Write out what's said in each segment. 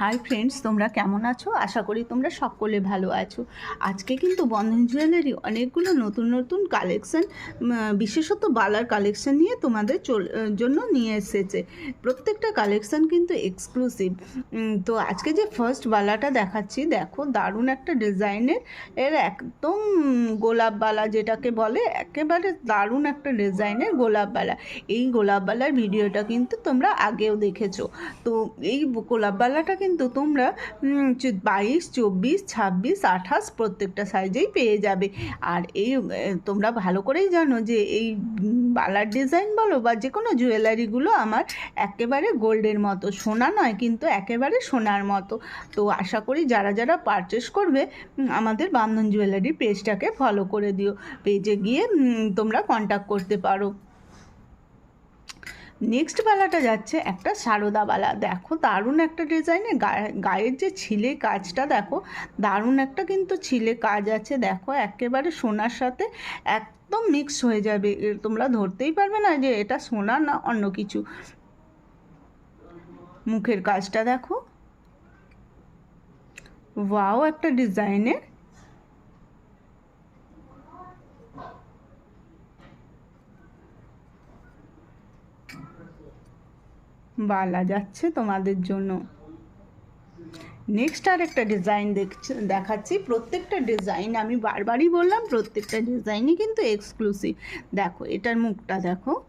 Hi friends তোমরা কেমন আছো? আশা করি তোমরা সকলে ভালো আছো। আজকে কিন্তু বন্ধন জুয়েলারি অনেকগুলো নতুন নতুন কালেকশন বিশেষত বালার কালেকশন নিয়ে তোমাদের জন্য নিয়ে এসেছে। প্রত্যেকটা কালেকশন কিন্তু এক্সক্লুসিভ তো আজকে যে ফার্স্ট বালাটা দেখাচ্ছি, দেখো দারুণ একটা ডিজাইনের, এর একদম গোলাপ বালা যেটাকে বলে, একেবারে দারুণ একটা ডিজাইনের গোলাপ বালা। এই গোলাপ বালার ভিডিওটা কিন্তু তোমরা আগেও দেখেছ। তো এই গোলাপ বালাটা কিন্তু তোমরা বাইশ, চব্বিশ, ছাব্বিশ, আঠাশ প্রত্যেকটা সাইজেই পেয়ে যাবে। আর এই তোমরা ভালো করেই জানো যে এই বালার ডিজাইন বলো বা যে কোনো জুয়েলারিগুলো আমার একেবারে গোল্ডের মতো। সোনা নয়, কিন্তু একেবারে সোনার মতো। তো আশা করি যারা যারা পারচেস করবে আমাদের বান্ধন জুয়েলারি পেজটাকে ফলো করে দিও। পেজে গিয়ে তোমরা কন্ট্যাক্ট করতে পারো। নেক্সট বালাটা যাচ্ছে একটা সারদা বালা। দেখো, দারুণ একটা ডিজাইনে গায়ের যে ছিলে কাজটা, দেখো, দারুণ একটা কিন্তু ছিলে কাজ আছে। দেখো, একেবারে সোনার সাথে একদম মিক্স হয়ে যাবে। তোমরা ধরতেই পারবে না যে এটা সোনা না অন্য কিছু। মুখের কাজটা দেখো। ওয়াও একটা ডিজাইনের বালা যাচ্ছে তোমাদের জন্য। নেক্সট আর একটা ডিজাইন দেখছি, দেখাচ্ছি। প্রত্যেকটা ডিজাইন আমি বারবারই বললাম, প্রত্যেকটা ডিজাইনই কিন্তু এক্সক্লুসিভ দেখো, এটার মুখটা দেখো।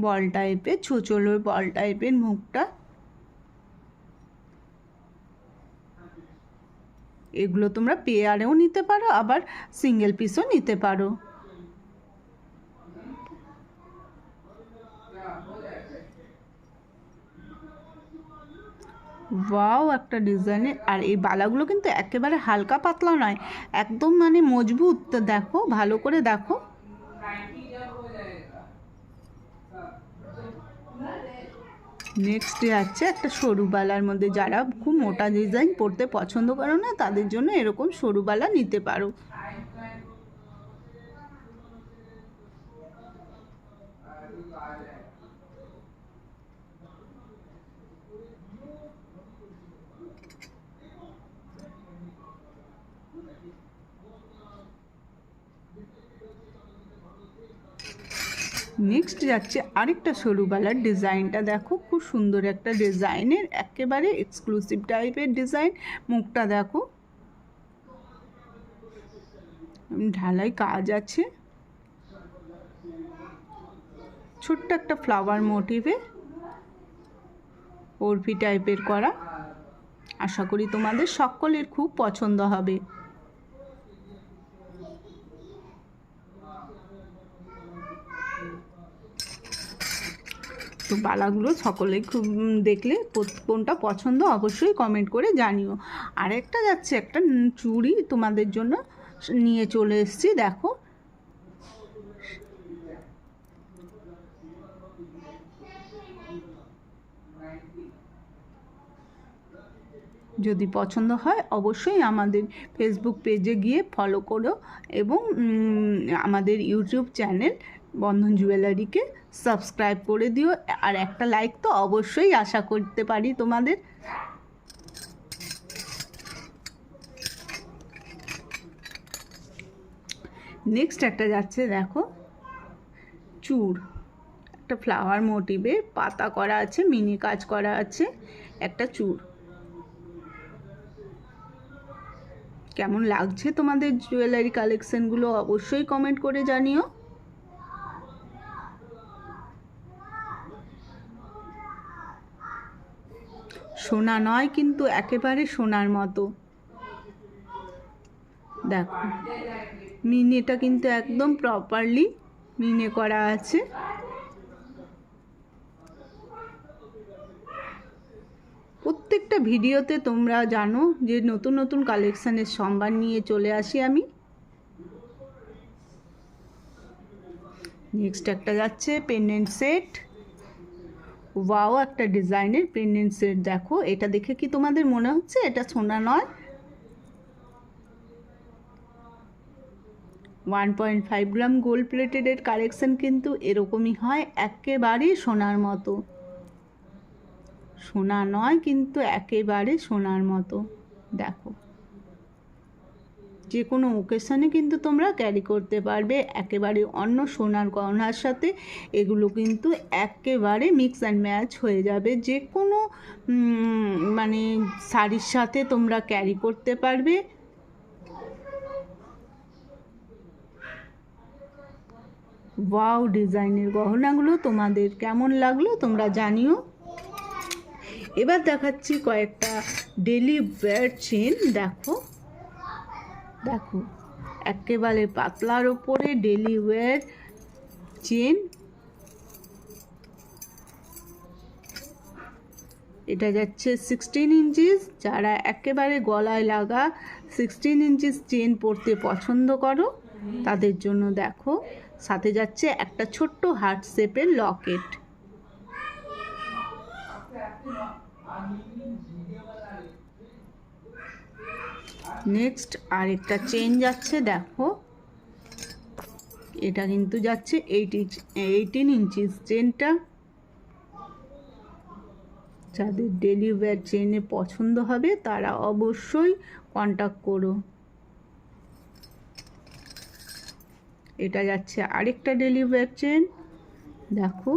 বল টাইপের ছোচলোর বল টাইপের মুখটা। এগুলো তোমরা পেয়ারেও নিতে পারো, আবার সিঙ্গেল পিসও নিতে পারো। ওয়াও, একটা ডিজাইনের। আর এই বালাগুলো কিন্তু একেবারে হালকা পাতলা নয়, একদম মানে মজবুত। দেখো, ভালো করে দেখো। নেক্সট আছে একটা সরু বালার মধ্যে। যারা খুব মোটা ডিজাইন পরতে পছন্দ করো না, তাদের জন্য এরকম সরু বালা নিতে পারো। নেক্সট যাচ্ছে আরেকটা সরু বালার ডিজাইনটা। দেখো খুব সুন্দর একটা ডিজাইনের, একেবারে এক্সক্লুসিভ টাইপের ডিজাইন। মুখটা দেখো। ঢালাই কাজ আছে। ছোট্ট একটা ফ্লাওয়ার মোটিভে ওরফি টাইপের করা। আশা করি তোমাদের সকলের খুব পছন্দ হবে। তো বালাগুলো সকলেই খুব দেখলে কোনটা পছন্দ অবশ্যই কমেন্ট করে জানিও। আরেকটা যাচ্ছে, একটা চুড়ি তোমাদের জন্য নিয়ে চলে এসেছি, দেখো। যদি পছন্দ হয় অবশ্যই আমাদের ফেসবুক পেজে গিয়ে ফলো করো এবং আমাদের ইউটিউব চ্যানেল বন্ধন জুয়েলারিকে সাবস্ক্রাইব করে দিও। আর একটা লাইক তো অবশ্যই আশা করতে পারি তোমাদের। নেক্সট একটা যাচ্ছে, দেখো। চূড় একটা ফ্লাওয়ার মোটিভে পাতা করা আছে মিনি কাজ করা আছে, একটা চূড় কেমন লাগছে তোমাদের জুয়েলারি কালেকশানগুলো অবশ্যই কমেন্ট করে জানিও। সোনা নয়, কিন্তু একেবারে সোনার মতো। দেখো, মিনেটা কিন্তু একদম প্রপারলি মিনে করা আছে। প্রত্যেকটা ভিডিওতে তোমরা জানো যে নতুন নতুন কালেকশানের সম্ভার নিয়ে চলে আসি আমি। নেক্সট একটা যাচ্ছে পেন্ডেন্ট সেট ওয়াও, একটা ডিজাইনের পেন্ডেন্ট সেট, দেখো। এটা দেখে কি তোমাদের মনে হচ্ছে? এটা সোনা নয়? One point five gram gold প্লেটেডের collection কিন্তু এরকমই হয় একেবারে সোনার মতো। সোনা নয়, কিন্তু একেবারে সোনার মতো। দেখো। যে কোনো ওকেশানে কিন্তু তোমরা ক্যারি করতে পারবে। একেবারে অন্য সোনার গহনার সাথে এগুলো কিন্তু একেবারে মিক্স অ্যান্ড ম্যাচ হয়ে যাবে। যে কোনো মানে শাড়ির সাথে তোমরা ক্যারি করতে পারবে। ওয়াও ডিজাইনের গহনাগুলো তোমাদের কেমন লাগল তোমরা জানিও। এবার দেখাচ্ছি কয়েকটা ডেলি ওয়্যার চেন দেখো। দেখো, একেবারে পাতলার ওপরে ডেলি ওয়্যার চেন এটা যাচ্ছে সিক্সটিন ইঞ্চিস যারা একেবারে গলায় লাগা সিক্সটিন ইঞ্চিস চেন পরতে পছন্দ করো, তাদের জন্য দেখো। সাথে যাচ্ছে একটা ছোট্ট হার্ট শেপের লকেট নেক্সট আরেকটা চেন যাচ্ছে দেখো। এটা কিন্তু যাচ্ছে এইট ইঞ্চ এইটিন ইঞ্চিস চেনটা যাদের ডেলি ওয়্যার চেনে পছন্দ হবে, তারা অবশ্যই কন্ট্যাক্ট করো। এটা যাচ্ছে আরেকটা ডেলি ওয়্যার চেন দেখো।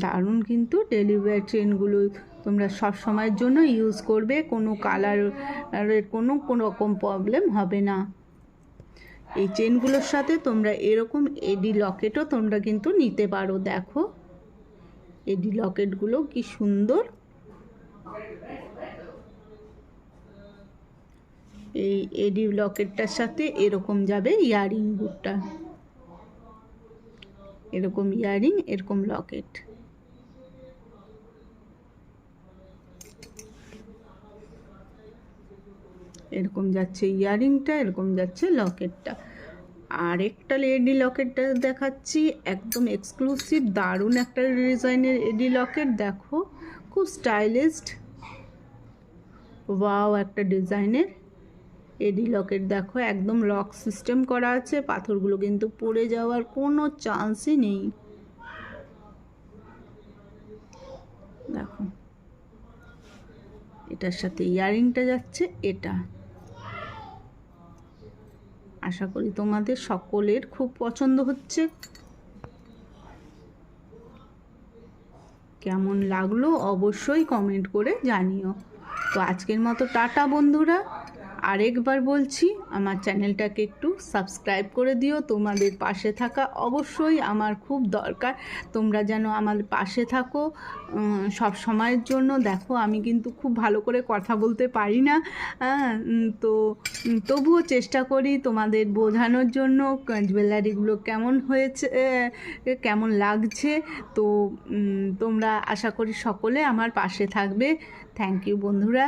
দারুণ কিন্তু ডেলি ওয়্যার চেনগুলো তোমরা সব সময়ের জন্য ইউজ করবে। কোনো কালারের কোনো কোনো রকম প্রবলেম হবে না। এই চেনগুলোর সাথে তোমরা এরকম এডি লকেটও তোমরা কিন্তু নিতে পারো, দেখো। এডি লকেটগুলো কি সুন্দর। এই এডি লকেটটার সাথে এরকম যাবে ইয়ারিং বুটটা এরকম ইয়ারিং এরকম লকেট এরকম যাচ্ছে ইয়ারিংটা, এরকম যাচ্ছে লকেটটা। আরেকটা এডি লকেটটা দেখাচ্ছি, একদম এক্সক্লুসিভ দারুণ একটা ডিজাইনের এডি লকেট, দেখো, খুব স্টাইলিশড ওয়াও, একটা ডিজাইনের এডি লকেট, দেখো, একদম লক সিস্টেম করা আছে, পাথরগুলো কিন্তু পড়ে যাওয়ার কোনো চান্সই নেই। দেখো, এটার সাথে ইয়ারিংটা যাচ্ছে, এটা। আশা করি তোমাদের সকলের খুব পছন্দ হচ্ছে। কেমন লাগল অবশ্যই কমেন্ট করে জানিও। তো আজকের মতো টাটা বন্ধুরা। আরেকবার বলছি আমার চ্যানেলটাকে একটু সাবস্ক্রাইব করে দিও। তোমাদের পাশে থাকা অবশ্যই আমার খুব দরকার। তোমরা যেন আমার পাশে থাকো। সব সময়ের জন্য দেখো আমি কিন্তু খুব ভালো করে কথা বলতে পারি না। হ্যাঁ, তো তবুও চেষ্টা করি তোমাদের বোঝানোর জন্য জুয়েলারিগুলো কেমন হয়েছে কেমন লাগছে। তো তোমরা আশা করি সকলে আমার পাশে থাকবে। থ্যাংক ইউ বন্ধুরা।